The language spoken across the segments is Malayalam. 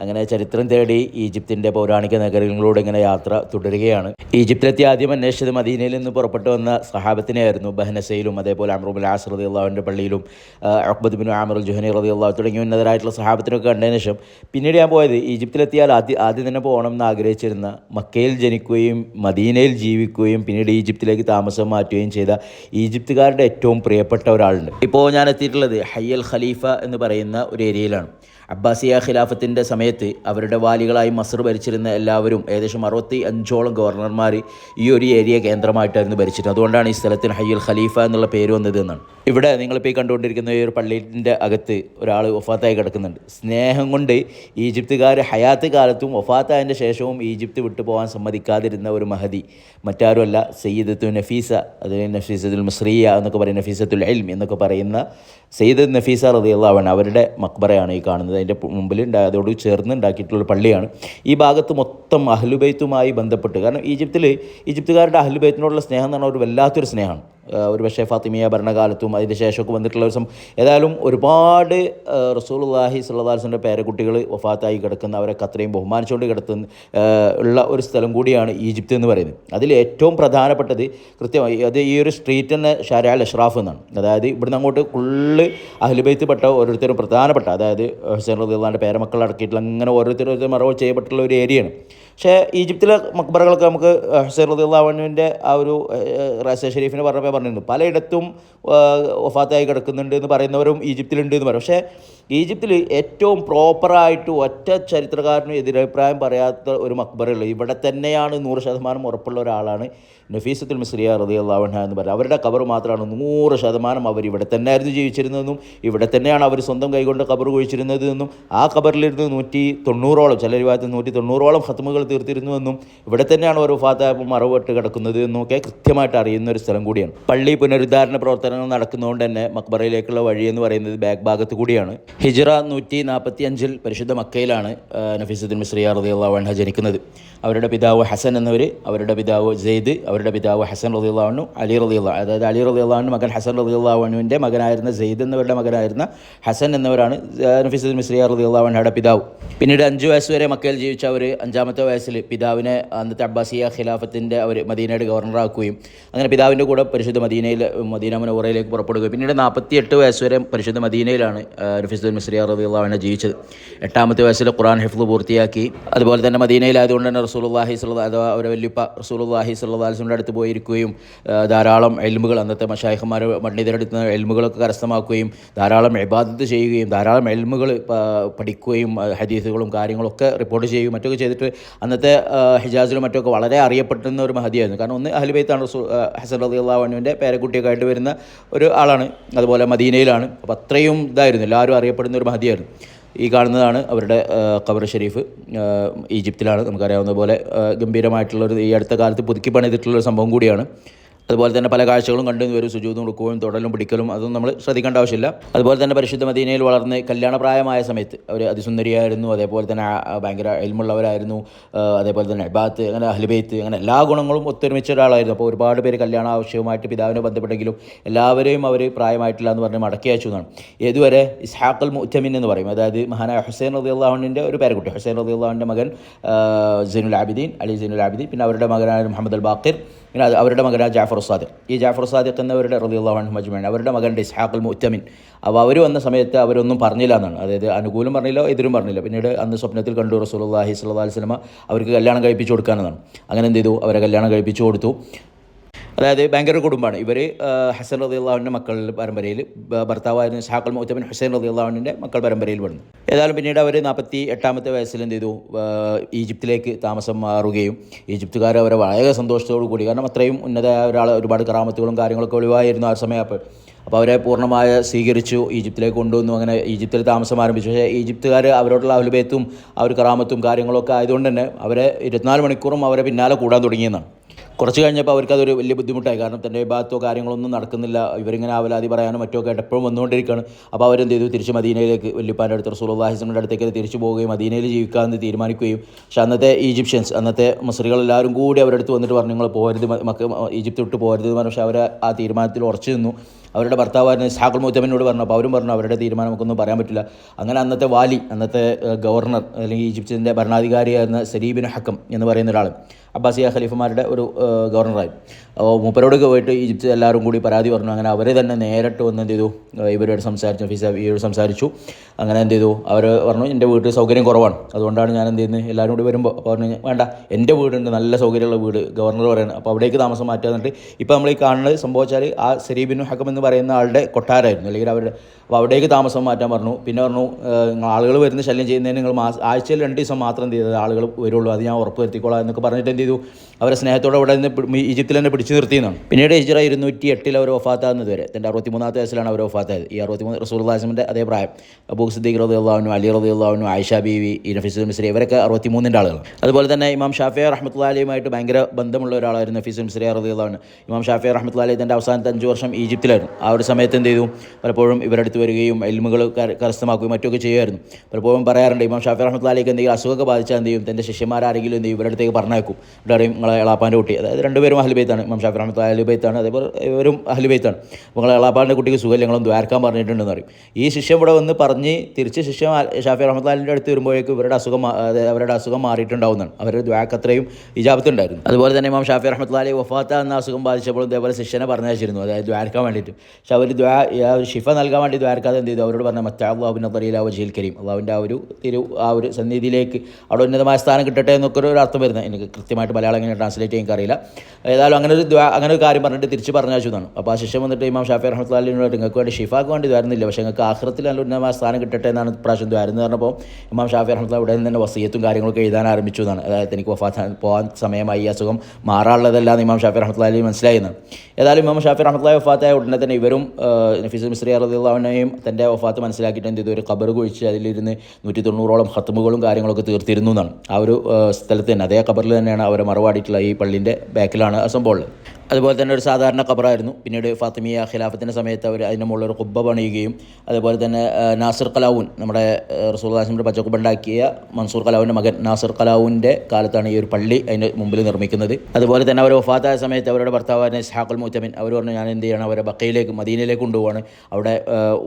അങ്ങനെ ചരിത്രം തേടി ഈജിപ്തിന്റെ പൗരാണിക നഗരങ്ങളിലൂടെ ഇങ്ങനെ യാത്ര തുടരുകയാണ്. ഈജിപ്തിലെത്തി ആദ്യം അന്വേഷിച്ചത് മദീനയിൽ നിന്ന് പുറപ്പെട്ടു വന്ന സഹാബത്തിനെയായിരുന്നു ബഹനസയിലും അതേപോലെ അമറുബുൽ ആസ് റതി അള്ളാഹുവിന്റെ പള്ളിയിലും അഹ്ബദ് ബിൻ ആമറുൽ ജുഹനി റതി അള്ളാഹു തുടങ്ങിയ ഉന്നതരായിട്ടുള്ള സഹാബത്തിനൊക്കെ കണ്ടതിന് ശേഷം പിന്നീട് ഞാൻ പോയത് ഈജിപ്തിലെത്തിയാൽ ആദ്യം ആദ്യം തന്നെ പോകണം എന്ന് ആഗ്രഹിച്ചിരുന്ന മക്കയിൽ ജനിക്കുകയും മദീനയിൽ ജീവിക്കുകയും പിന്നീട് ഈജിപ്തിലേക്ക് താമസം മാറ്റുകയും ചെയ്ത ഈജിപ്തുകാരുടെ ഏറ്റവും പ്രിയപ്പെട്ട ഒരാളുണ്ട്. ഇപ്പോൾ ഞാൻ എത്തിയിട്ടുള്ളത് ഹയ്യൽ ഖലീഫ എന്ന് പറയുന്ന ഒരു ഏരിയയിലാണ്. അബ്ബാസിയ ഖിലാഫത്തിന്റെ സമയത്ത് അവരുടെ വാലികളായി മസർ ഭരിച്ചിരുന്ന എല്ലാവരും ഏകദേശം അറുപത്തി അഞ്ചോളം ഗവർണർമാർ ഈ ഒരു ഏരിയ കേന്ദ്രമായിട്ടായിരുന്നു ഭരിച്ചിരുന്നത്. അതുകൊണ്ടാണ് ഈ സ്ഥലത്തിന് ഹയ്യുൽ ഖലീഫ എന്നുള്ള പേര് വന്നത് എന്നാണ്. ഇവിടെ നിങ്ങളിപ്പോൾ ഈ കണ്ടുകൊണ്ടിരിക്കുന്ന ഈ ഒരു പള്ളിന്റെ അകത്ത് ഒരാൾ ഒഫാത്തായി കിടക്കുന്നുണ്ട്. സ്നേഹം കൊണ്ട് ഈജിപ്തുകാർ ഹയാത്ത് കാലത്തും ഒഫാത്തായതിന്റെ ശേഷവും ഈജിപ്ത് വിട്ടു പോകാൻ സമ്മതിക്കാതിരുന്ന ഒരു മഹദി മറ്റാരുമല്ല സയ്യിദത്തു നഫീസ അതിന് നഫീസത്തുൽ മുസ്രിയ എന്നൊക്കെ പറയുന്ന നഫീസത്തുൽ എൽം എന്നൊക്കെ പറയുന്ന സയ്യിദ് നഫീസ റതിയുള്ളവൻ അവരുടെ മക്ബറയാണ് ഈ കാണുന്നത്. അതിന്റെ മുമ്പിൽ അതോട് ചേർന്ന് ഉണ്ടാക്കിയിട്ടുള്ള പള്ളിയാണ്. ഈ ഭാഗത്ത് മൊത്തം അഹ്ലുബൈത്തുമായി ബന്ധപ്പെട്ട്. കാരണം ഈജിപ്തിൽ ഈജിപ്തുകാരുടെ അഹ്ലുബൈത്തിനോടുള്ള സ്നേഹം എന്ന് പറഞ്ഞാൽ ഒരു വല്ലാത്തൊരു സ്നേഹമാണ്. ഒരു പക്ഷേ ഫാത്തിമിയ ഭരണകാലത്തും അതിന് ശേഷമൊക്കെ വന്നിട്ടുള്ള ഒരു സം ഏതായാലും ഒരുപാട് റസൂൽഹി സുല്ലാസിന്റെ പേരക്കുട്ടികൾ വഫാത്തായി കിടക്കുന്ന അവരെ അത്രയും ബഹുമാനിച്ചുകൊണ്ട് കിടത്തുന്ന ഉള്ള ഒരു സ്ഥലം കൂടിയാണ് ഈജിപ്ത് എന്ന് പറയുന്നത്. അതിൽ ഏറ്റവും പ്രധാനപ്പെട്ടത് കൃത്യമായി അത് ഈ ഒരു സ്ട്രീറ്റ് തന്നെ ഷരാൽ അഷ്റാഫ് എന്നാണ്. അതായത് ഇവിടുന്ന് അങ്ങോട്ട് ഫുള്ള് അഹ്ലുബൈത്ത് പെട്ട ഓരോരുത്തരും പ്രധാനപ്പെട്ട അതായത് ഹുസൈൻ റദിള്ളാന്റെ പേരമക്കൾ അടക്കിയിട്ടുള്ള അങ്ങനെ ഓരോരുത്തരും ഓരോരുത്തർ മറവ് ചെയ്യപ്പെട്ടുള്ള ഒരു ഏരിയയാണ്. പക്ഷേ ഈജിപ്തിലെ മക്ബറകളൊക്കെ നമുക്ക് ഹുസൈൻ റദിള്ളാഹുവിന്റെ ആ ഒരു റാസ ഷെരീഫിനെ പറഞ്ഞപ്പോൾ പറഞ്ഞിരുന്നു. പലയിടത്തും ഒഫാത്തായി കിടക്കുന്നുണ്ട് എന്ന് പറയുന്നവരും ഈജിപ്തിലുണ്ട് എന്ന് പറയും. പക്ഷേ ഈജിപ്തിൽ ഏറ്റവും പ്രോപ്പറായിട്ട് ഒറ്റ ചരിത്രകാരനും എതിരഭിപ്രായം പറയാത്ത ഒരു മക്ബറുള്ളത് ഇവിടെ തന്നെയാണ് നൂറ് ശതമാനം ഉറപ്പുള്ള ഒരാളാണ് നഫീസത്തുൽ മിസ്രിയ റതി അള്ളാഹുഹ എന്ന് പറയുന്നത്. അവരുടെ കബർ മാത്രമാണ് നൂറ് ശതമാനം അവർ ഇവിടെ തന്നെയായിരുന്നു ജീവിച്ചിരുന്നതെന്നും ഇവിടെ തന്നെയാണ് അവർ സ്വന്തം കൈകൊണ്ട് കബർ കുഴിച്ചിരുന്നതെന്നും ആ കബറിലിരുന്ന് നൂറ്റി തൊണ്ണൂറോളം ചില രൂപത്തിൽ നൂറ്റി തൊണ്ണൂറോളം ഹത്തുമുകൾ തീർത്തിരുന്നുവെന്നും ഇവിടെ തന്നെയാണ് ഓരോ ഫാത്തായപ്പോൾ മറവിട്ട് കിടക്കുന്നത് എന്നൊക്കെ കൃത്യമായിട്ട് അറിയുന്ന ഒരു സ്ഥലം കൂടിയാണ്. പള്ളി പുനരുദ്ധാരണ പ്രവർത്തനങ്ങൾ നടക്കുന്നതുകൊണ്ട് തന്നെ മക്ബറയിലേക്കുള്ള വഴി എന്ന് പറയുന്നത് ബാക്ക് ഭാഗത്ത് കൂടിയാണ്. ഹിജറ നൂറ്റി നാൽപ്പത്തി അഞ്ചിൽ പരിശുദ്ധ മക്കയിലാണ് നഫീസുദ്ദീൻ മിസ്രിയ റതി അള്ളാഹു ജനിക്കുന്നത്. അവരുടെ പിതാവ് ഹസൻ എന്നവർ അവരുടെ പിതാവ് ജെയ്ദ് അവരുടെ പിതാവ് ഹസൻ അള്ളാഹുനു അലി റതി അള്ളാഹ് അതായത് അലി അള്ളാഹുവിന്റെ മകൻ ഹസൻ റതി അള്ളാഹുവിന്റെ മകനായിരുന്ന ജെയ്ദ് എന്നവരുടെ മകനായിരുന്ന ഹസൻ എന്നവരാണ് നഫീസുദ്ദീൻ മിസ്രിയ റതി അള്ളാഹുയുടെ പിതാവ്. പിന്നീട് അഞ്ച് വയസ്സ് വരെ മക്കയിൽ ജീവിച്ച അവർ അഞ്ചാമത്തെ വയസ്സിൽ പിതാവിനെ അന്നത്തെ അബ്ബാസിയ ഖിലാഫത്തിന്റെ അവർ മദീനയുടെ ഗവർണറാക്കുകയും അങ്ങനെ പിതാവിന്റെ കൂടെ പരിശുദ്ധ മദീനയിൽ മദീന മനോറയിലേക്ക് പുറപ്പെടുകയും പിന്നീട് നാൽപ്പത്തി എട്ട് വയസ്സ് വരെ പരിശുദ്ധ മദീനയിലാണ് നഫീസുദ്ദീൻ മിസ്രിയ അള്ളാഹുവിനെ ജീവിച്ചത്. എട്ടാമത്തെ വയസ്സിൽ ഖുറാൻ ഹിഫ്ദ് പൂർത്തിയാക്കി. അതുപോലെ തന്നെ മദീനയിലായതുകൊണ്ട് തന്നെ റസൂലുള്ളാഹി സ്വല്ല അഥവാ അവരെ വല്യപ്പ റസൂലുള്ളാഹി സ്വല്ലാസ്ലിന്റെ അടുത്ത് പോയിരിക്കുകയും ധാരാളം എൽമുകൾ അന്നത്തെ മഷായിഖന്മാർ പണ്ഡിതരെടുത്ത് എൽമുകളൊക്കെ കരസ്ഥമാക്കുകയും ധാരാളം ഇബാദത്ത് ചെയ്യുകയും ധാരാളം എൽമുകൾ പഠിക്കുകയും ഹദീസുകളും കാര്യങ്ങളൊക്കെ റിപ്പോർട്ട് ചെയ്യുകയും മറ്റൊക്കെ ചെയ്തിട്ട് അന്നത്തെ ഹിജാസിലും മറ്റൊക്കെ വളരെ അറിയപ്പെട്ടിരുന്ന ഒരു മഹദിയായിരുന്നു കാരണം ഒന്ന് അഹ്ലുബൈത്താണ് റസൂ ഹസൻ റതി അള്ളാഹുവിന്റെ പേരക്കുട്ടിയൊക്കെ ആയിട്ട് വരുന്ന ഒരു ആളാണ്. അതുപോലെ മദീനയിലാണ്. അപ്പോൾ അത്രയും ഇതായിരുന്നു. എല്ലാവരും അറിയപ്പെടുന്ന ഒരു മഹതിയായിരുന്നു. ഈ കാണുന്നതാണ് അവരുടെ ഖബർ ഷരീഫ്. ഈജിപ്തിലാണ് നമുക്കറിയാവുന്ന പോലെ ഗംഭീരമായിട്ടുള്ളൊരു ഈ അടുത്ത കാലത്ത് പുതുക്കി പണിതിട്ടുള്ളൊരു സംഭവം കൂടിയാണ്. അതുപോലെ തന്നെ പല കാഴ്ചകളും കണ്ടു വരും സുജൂതും കൊടുക്കുകയും തുടലും പിടിക്കലും അതൊന്നും നമ്മൾ ശ്രദ്ധിക്കേണ്ട ആവശ്യമില്ല. അതുപോലെ തന്നെ പരിശുദ്ധ മദീനയിൽ വളർന്ന് കല്യാണപ്രായമായ സമയത്ത് അവർ അതിസുന്ദരിയായിരുന്നു അതേപോലെ തന്നെ ഭയങ്കര എൽമുള്ളവരായിരുന്നു അതേപോലെ തന്നെ അബാത്ത് അങ്ങനെ അഹ്ലിബേത്ത് അങ്ങനെ എല്ലാ ഗുണങ്ങളും ഒത്തൊരുമിച്ച ഒരാളായിരുന്നു. അപ്പോൾ ഒരുപാട് പേര് കല്യാണ ആവശ്യവുമായിട്ട് പിതാവിനെ ബന്ധപ്പെട്ടെങ്കിലും എല്ലാവരെയും അവർ പ്രായമായിട്ടില്ല എന്ന് പറഞ്ഞ് മടക്കി അയച്ചു എന്നാണ്. ഏതുവരെ? ഇസ്ഹാഖൽ മുറ്റമിൻ എന്ന് പറയും. അതായത് മഹാനായ ഹുസൈൻ റതി ഒരു പേരക്കുട്ടി. ഹുസൈൻ റതി മകൻ സൈനുൽ ആബിദീൻ അലി സൈനുൽ ആബിദീൻ പിന്നെ അവരുടെ മകനായ മുഹമ്മദ് അൽ ബാക്കിർ പിന്നെ അത് അവരുടെ മകനാണ് ജാഫർ സാദിഖ്. ഈ ജാഫർ സാദിഖ് എന്നവരുടെ റലിയുള്ളവൻ മജ്മയാണ് അവരുടെ മകന്റെ ഇസ്ഹാഖുൽ മുത്തമിൻ. അപ്പോൾ അവർ വന്ന സമയത്ത് അവരൊന്നും പറഞ്ഞില്ല എന്നാണ്. അതായത് അനുകൂലം പറഞ്ഞില്ല എതിരും പറഞ്ഞില്ല. പിന്നീട് അന്ന് സ്വപ്നത്തിൽ കണ്ടു റസൂലുള്ളാഹി സ്വല്ലല്ലാഹി വസല്ലമ അവർക്ക് കല്യാണം കഴിപ്പിച്ചു കൊടുക്കാനെന്നാണ്. അങ്ങനെ എന്ത് ചെയ്തു? അവരെ കല്യാണം കഴിപ്പിച്ചു കൊടുത്തു. അതായത് ഭയങ്കര കുടുംബമാണ്. ഇവർ ഹസൻ റതി അള്ളാഹുവിന്റെ മക്കൾ പരമ്പരയിൽ ഭർത്താവായിരുന്ന ഷാഖൽ മുഹത്തബിൻ ഹുസൈൻ റതി അള്ളാഹുവിന്റെ മക്കൾ പരമ്പരയിൽ പെടുന്നു. ഏതായാലും പിന്നീട് അവർ നാൽപ്പത്തി എട്ടാമത്തെ വയസ്സിൽ എന്ത് ചെയ്തു? ഈജിപ്തിലേക്ക് താമസം മാറുകയും ഈജിപ്തുകാർ അവരെ വളരെ സന്തോഷത്തോടു കൂടി കാരണം അത്രയും ഉന്നത ഒരാൾ ഒരുപാട് കറാമത്തുകളും കാര്യങ്ങളൊക്കെ ഒഴിവായിരുന്നു ആ സമയം. അപ്പോൾ അപ്പോൾ അവരെ പൂർണമായ സ്വീകരിച്ചു ഈജിപ്തിലേക്ക് കൊണ്ടുവന്നു. അങ്ങനെ ഈജിപ്തിൽ താമസം ആരംഭിച്ചു. പക്ഷേ ഈജിപ്തുകാർ അവരോടുള്ള അഹുലബേത്തും അവർ കറാമത്തും കാര്യങ്ങളൊക്കെ ആയതുകൊണ്ട് തന്നെ അവരെ ഇരുപത്തിനാല് മണിക്കൂറും അവരെ പിന്നാലെ കൂടാൻ തുടങ്ങിയെന്നാണ്. കുറച്ച് കഴിഞ്ഞപ്പോൾ അവർക്ക് അതൊരു വലിയ ബുദ്ധിമുട്ടായി. കാരണം തന്റെ ഭാഗത്തോ കാര്യങ്ങളൊന്നും നടക്കുന്നില്ല. ഇവരിങ്ങനെ ആവലാതി പറയാനും മറ്റൊക്കെ ആയിട്ട് എപ്പോഴും വന്നുകൊണ്ടിരിക്കുകയാണ്. അപ്പോൾ അവരെന്ത് ചെയ്തു? തിരിച്ച് മദീനയിലേക്ക് വല്യപ്പാന്റെ അടുത്ത് റസൂലുള്ളാഹിസ്ലമിന്റെ അടുത്തേക്ക് തിരിച്ചു പോവുകയും മദീനയിൽ ജീവിക്കാമെന്ന് തീരുമാനിക്കുകയും. പക്ഷേ അന്നത്തെ ഈജിപ്ഷ്യൻസ് അന്നത്തെ മുസ്ലികളെല്ലാവരും കൂടി അവരുടെ അടുത്ത് വന്നിട്ട് പറഞ്ഞു നിങ്ങൾ പോരുത് മക്ക ഈജിപ്ത് വിട്ട് പോരുത് എന്ന് പക്ഷേ അവർ ആ തീരുമാനത്തിൽ ഉറച്ചു നിന്നു. അവരുടെ ഭർത്താവായിരുന്ന ഇസ്ഹാഖുൽ മുത്തമ്മനോട് പറഞ്ഞു. അപ്പോൾ അവരും പറഞ്ഞു അവരുടെ തീരുമാനം നമുക്കൊന്നും പറയാൻ പറ്റില്ല. അങ്ങനെ അന്നത്തെ വാലി അന്നത്തെ ഗവർണർ അല്ലെങ്കിൽ ഈജിപ്തിന്റെ ഭരണാധികാരിയായിരുന്ന സരീബിൻ ഹക്കം എന്ന് പറയുന്ന ഒരാൾ അബ്ബാസിയ ഖലീഫമാരുടെ ഒരു ഗവർണറായി. മൂപ്പരോട് പോയിട്ട് ഈജിപ്ത് എല്ലാവരും കൂടി പരാതി പറഞ്ഞു. അങ്ങനെ അവരെ തന്നെ നേരിട്ട് വന്ന് എന്ത് ചെയ്തു? ഇവരോട് സംസാരിച്ചു ഫിസ ഇവരോട് സംസാരിച്ചു. അങ്ങനെ എന്ത് ചെയ്തു? അവർ പറഞ്ഞു എന്റെ വീട്ടിൽ സൗകര്യം കുറവാണ്. അതുകൊണ്ടാണ് ഞാൻ എന്ത് ചെയ്യുന്നത്? എല്ലാവരും കൂടി വരുമ്പോൾ പറഞ്ഞു വേണ്ട എന്റെ വീടുണ്ട് നല്ല സൗകര്യമുള്ള വീട് ഗവർണർ പറയുന്നത്. അപ്പോൾ അവിടേക്ക് താമസം മാറ്റുക എന്നിട്ട് ഇപ്പോൾ നമ്മൾ ഈ കാണുന്നത് സംഭവിച്ചാൽ ആ സരീബിൻ ഹക്കം എന്ന് പറയുന്ന ആളുടെ കൊട്ടാരമായിരുന്നു. അല്ലെങ്കിൽ അവരുടെ അപ്പോൾ അവിടേക്ക് താമസം മാറ്റാൻ പറഞ്ഞു. പിന്നെ പറഞ്ഞു നിങ്ങൾ ആളുകൾ വരുന്ന ശല്യം ചെയ്യുന്നതിന് നിങ്ങൾ മാസം ആഴ്ചയിൽ രണ്ട് ദിവസം മാത്രം ചെയ്തത് ആളുകൾ വരുള്ളൂ. അത് ഞാൻ ഉറപ്പ് വരുത്തിക്കോളാം എന്നൊക്കെ പറഞ്ഞിട്ട് എന്ത് ചെയ്തു? അവരെ സ്നേഹത്തോടെ അവിടെ നിന്ന് ഈജിപ്തിൽ തന്നെ പിടിച്ചു നിർത്തിയെന്നാണ് പിന്നീട് ഹിജ്റ ഇരുന്നൂറ്റി എട്ടിൽ അവർ ഒഫാത്താകുന്നത് വരെ. തന്റെ അറുപത്തി മൂന്നാമത്തെ വയസ്സിലാണ് അവർ വഫാത്തായത്. ഈ അറുപത്തി മൂന്ന് റസൂൽ ഹാസിമിന്റെ അതേ പ്രായം. അബൂ സിദ്ദീഖ് റതി അള്ളാഹുനു അലി റതി അള്ളാഹുനു ആയിഷ ബീവി ഈ നഫീസുൽ മിസ്രി ഇവരൊക്കെ അറുപത്തി മൂന്നിന്റെ ആളുകൾ അതുപോലെ തന്നെ ഇമാം ഷാഫി റഹ്മത്തുള്ള ഭയങ്കര ബന്ധമുള്ള ഒരാളായിരുന്നു നഫീസുൽ മിസ്രി റതി അള്ളാഹുനു ഇമാം ഷാഫി റഹ്മത്തുള്ള തന്റെ അവസാനത്തെ അഞ്ച് വർഷം ഈജിപ്തിലായിരുന്നു. ആ ഒരു സമയത്ത് എന്ത് ചെയ്തു? പലപ്പോഴും ഇവരുടെ അടുത്ത് വരികയും എൽമുകൾ കരസ്ഥമാക്കുകയും മറ്റൊക്കെ ചെയ്യുമായിരുന്നു. പലപ്പോഴും പറയാറുണ്ട് ഇമാം ഷാഫി റഹ്മത്തുള്ള അലിക്ക് എന്തെങ്കിലും അസുഖമൊക്കെ ബാധിച്ചാൽ എന്ത് ചെയ്യും? തന്റെ ശിഷ്യന്മാരാരെങ്കിലും എന്ത് ചെയ്യും? ഇവരുടെ അടുത്തേക്ക് പറഞ്ഞേക്കും ഇവിടെ അറിയും നിങ്ങളെ എളാപ്പാന്റെ കുട്ടി. അതായത് രണ്ടുപേരും അഹ്ലുബൈത്താണ് ഇമാം ഷാഫി റഹ്മത്ത് അഹ്ലുബൈത്താണ് അതേപോലെ ഇവരും അഹ്ലുബൈത്താണ് നിങ്ങളെ എളാപ്പാന്റെ കുട്ടിക്ക് സുഖം നിങ്ങളും ദ്വാരക്കാൻ പറഞ്ഞിട്ടുണ്ടെന്ന് പറയും. ഈ ശിഷ്യം ഇവിടെ വന്ന് പറഞ്ഞ് തിരിച്ച് ശിഷ്യം ഷാഫി റഹ്മത്താലിന്റെ അടുത്ത് വരുമ്പോഴേക്കും ഇവരുടെ അസുഖം അവരുടെ അസുഖം മാറിയിട്ടുണ്ടാവുന്നതാണ്. അവരുടെ ദ്വാക്ക് അത്രയും ഇജാബത്തുണ്ടായിരുന്നു. അതുപോലെ തന്നെ ഇമാം ഷാഫി റഹ്മത്തുള്ളാഹി വഫാത്ത എന്ന അസുഖം ബാധിച്ചപ്പോൾ ഇതേപോലെ ശിഷ്യനെ പറഞ്ഞയച്ചിരുന്നു. അതായത് ദ്വാരക്കാൻ വേണ്ടിയിട്ട്. പക്ഷെ അവർ ദ്വാ ഷിഫ നൽകാൻ വേണ്ടി ദ്വാരക്കാതെ എന്ത് ചെയ്തു? അവരോട് പറഞ്ഞ മറ്റാ അള്ളാഹുബിൻ തറിയില വജീൽ കരീം. അള്ളാഹുവിന്റെ ആ ഒരു തിരു ആ ഒരു സന്നിധിയിലേക്ക് അവിടെ ഉന്നതമായ സ്ഥാനം കിട്ടട്ടെ എന്നൊക്കെ ഒരു അർത്ഥം വരുന്നത്. എനിക്ക് കൃത്യമായിട്ട് മലയാളം എങ്ങനെ ട്രാൻസ്ലേറ്റ് ചെയ്യാൻ അറിയില്ല ഏതായാലും അങ്ങനെ ഒരു അങ്ങനെ ഒരു കാര്യം പറഞ്ഞിട്ട് തിരിച്ച് പറഞ്ഞു എന്നാണ്. അപ്പോൾ ആ ശിഷ്യം വന്നിട്ട് ഇമാം ഷാഫി റഹ്മത്തുള്ളി നിങ്ങൾക്ക് വേണ്ടി ഷിഫാക്ക് വേണ്ടി ദ്വാരുന്നില്ല പക്ഷേ നിങ്ങൾക്ക് ആഹ്റത്തിൽ നല്ല ഉന്നതമായ സ്ഥാനം കിട്ടട്ടെ എന്നാണ് പ്രാവശ്യം ദ്വാരുന്നത് പറഞ്ഞപ്പോൾ ഇമാം ഷാഫി റഹ്മത്തുള്ള ഉടനെ തന്നെ വസീയത്തും കാര്യങ്ങളൊക്കെ എഴുതാൻ ആരംഭിച്ചു എന്നാണ്. അതായത് എനിക്ക് വഫാത്ത് പോകാൻ സമയമായി അസുഖം മാറാനുള്ളതല്ല എന്ന് ഇമാം ഷാഫി റഹ്മത്തുള്ളി മനസ്സിലായിരുന്നു ഏതായാലും ഇമാം ഷാഫി റഹ്മത്തുള്ള വഫാത്തായ ഉടനെ തന്നെ ഇവരും നഫീസ് മിസ്രി റദിള്ളാവിനെയും തന്റെ വഫാത്ത് മനസ്സിലാക്കിയിട്ട് എന്ത് ചെയ്തു? ഒരു ഖബർ കുഴിച്ച് അതിലിരുന്ന് നൂറ്റി തൊണ്ണൂറോളം ഹത്തുമുകളും കാര്യങ്ങളൊക്കെ തീർത്തിരുന്നു എന്നാണ്. ആ ഒരു സ്ഥലത്ത് തന്നെ അതേ ഖബറിൽ തന്നെയാണ് അവരെ മറവാടിയിട്ടുള്ള ഈ പള്ളിന്റെ ബാക്കിലാണ് ആ സംഭവം ഉള്ളത്. അതുപോലെ തന്നെ ഒരു സാധാരണ ഖബറായിരുന്നു. പിന്നീട് ഫാത്തിമിയ ഖിലാഫത്തിന്റെ സമയത്ത് അവർ അതിന്റെ മുകളിൽ ഒരു കുബ്ബ പണിയുകയും അതുപോലെ തന്നെ നാസിർ കലാവൂൻ നമ്മുടെ റസൂൽ ഹാസിമിന്റെ പച്ചക്കുബുണ്ടാക്കിയ മൻസൂർ കലാവിന്റെ മകൻ നാസിർ കലാവൂന്റെ കാലത്താണ് ഈ ഒരു പള്ളി അതിന്റെ മുമ്പിൽ നിർമ്മിക്കുന്നത്. അതുപോലെ തന്നെ അവർ വഫാത്തായ സമയത്ത് അവരുടെ ഭർത്താവായ ഇസ്ഹാഖുൽ മുത്തമിൻ അവർ പറഞ്ഞു ഞാൻ എന്ത് ചെയ്യണം? അവരെ ബക്കയിലേക്ക് മദീനയിലേക്ക് കൊണ്ടുപോവാണ്. അവിടെ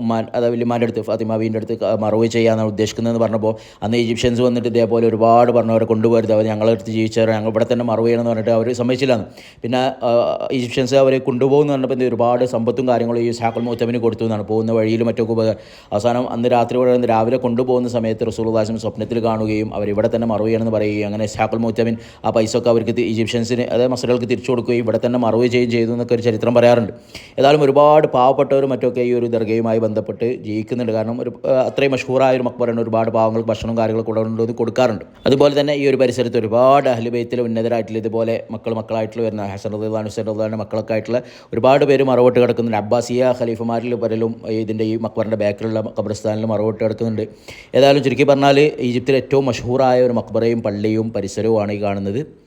ഉമ്മാൻ അതായത് വലിയമാന്റെ അടുത്ത് ഫാത്തിമ ബീന്റെ അടുത്ത് മറവ് ചെയ്യാനാണ് ഉദ്ദേശിക്കുന്നതെന്ന് പറഞ്ഞപ്പോൾ അന്ന് ഈജിപ്ഷ്യൻസ് വന്നിട്ട് ഇതേപോലെ ഒരുപാട് പറഞ്ഞു അവരെ കൊണ്ടുപോകരുത് അവർ ഞങ്ങളെടുത്ത് ജീവിച്ചവരെ ഞങ്ങൾ ഇവിടെ തന്നെ മറവ് ചെയ്യണമെന്ന് പറഞ്ഞിട്ട് അവർ സമ്മതിച്ചില്ലാന്ന്. പിന്നെ ഈജിപ്ഷ്യൻസ് അവരെ കൊണ്ടുപോകുന്നു പറഞ്ഞപ്പോൾ ഒരുപാട് സമ്പത്തും കാര്യങ്ങളും ഈ സാക്കൽ മുത്തമിന് കൊടുത്തു എന്നാണ്. പോകുന്ന വഴിയിൽ മറ്റൊക്കെ അവസാനം അന്ന് രാത്രി നിന്ന് രാവിലെ കൊണ്ടുപോകുന്ന സമയത്ത് റസൂൽ ദാസം സ്വപ്നത്തിൽ കാണുകയും അവർ ഇവിടെ തന്നെ മറവ് പറയുകയും അങ്ങനെ സാക്കൽ മുത്തമിൻ ആ പൈസ ഒക്കെ അവർക്ക് ഈജിപ്ഷ്യൻസിന് അതായത് മസലുകൾക്ക് തിരിച്ചു കൊടുക്കുകയും ഇവിടെ തന്നെ മറവ് ചെയ്തു എന്നൊക്കെ ഒരു ചരിത്രം പറയാറുണ്ട്. ഏതായാലും ഒരുപാട് പാവപ്പെട്ടവരും മറ്റൊക്കെ ഈ ഒരു ദർഗയുമായി ബന്ധപ്പെട്ട് ജീവിക്കുന്നുണ്ട്. കാരണം ഒരു അത്രയും മഷൂറായ ഒരു മക്ബറാണ് ഒരുപാട് പാവങ്ങൾക്ക് ഭക്ഷണവും കാര്യങ്ങളും കൊണ്ടുവന്ന് കൊടുക്കാറുണ്ട്. അതുപോലെ തന്നെ ഈ ഒരു പരിസരത്ത് ഒരുപാട് അഹ്ലുബൈത്തിൽ ഉന്നതരായിട്ടുള്ള ഇതുപോലെ മക്കൾ മക്കളായിട്ടുള്ള വരുന്ന ഹസൻ ഹുസൈൻ മക്കളൊക്കെ ആയിട്ടുള്ള ഒരുപാട് പേര് മറവോട്ട് കിടക്കുന്നുണ്ട്. അബ്ബാസിയ ഖലീഫമാരിൽ പലരും ഇതിന്റെ ഈ മക്ബറിന്റെ ബാക്കിലുള്ള ഖബർസ്ഥാനിൽ മറവോട്ട് കിടക്കുന്നുണ്ട്. ഏതായാലും ചുരുക്കി പറഞ്ഞാൽ ഈജിപ്തിലെ ഏറ്റവും മഷഹൂറായ ഒരു മക്ബറയും പള്ളിയും പരിസരവുമാണ് ഈ കാണുന്നത്.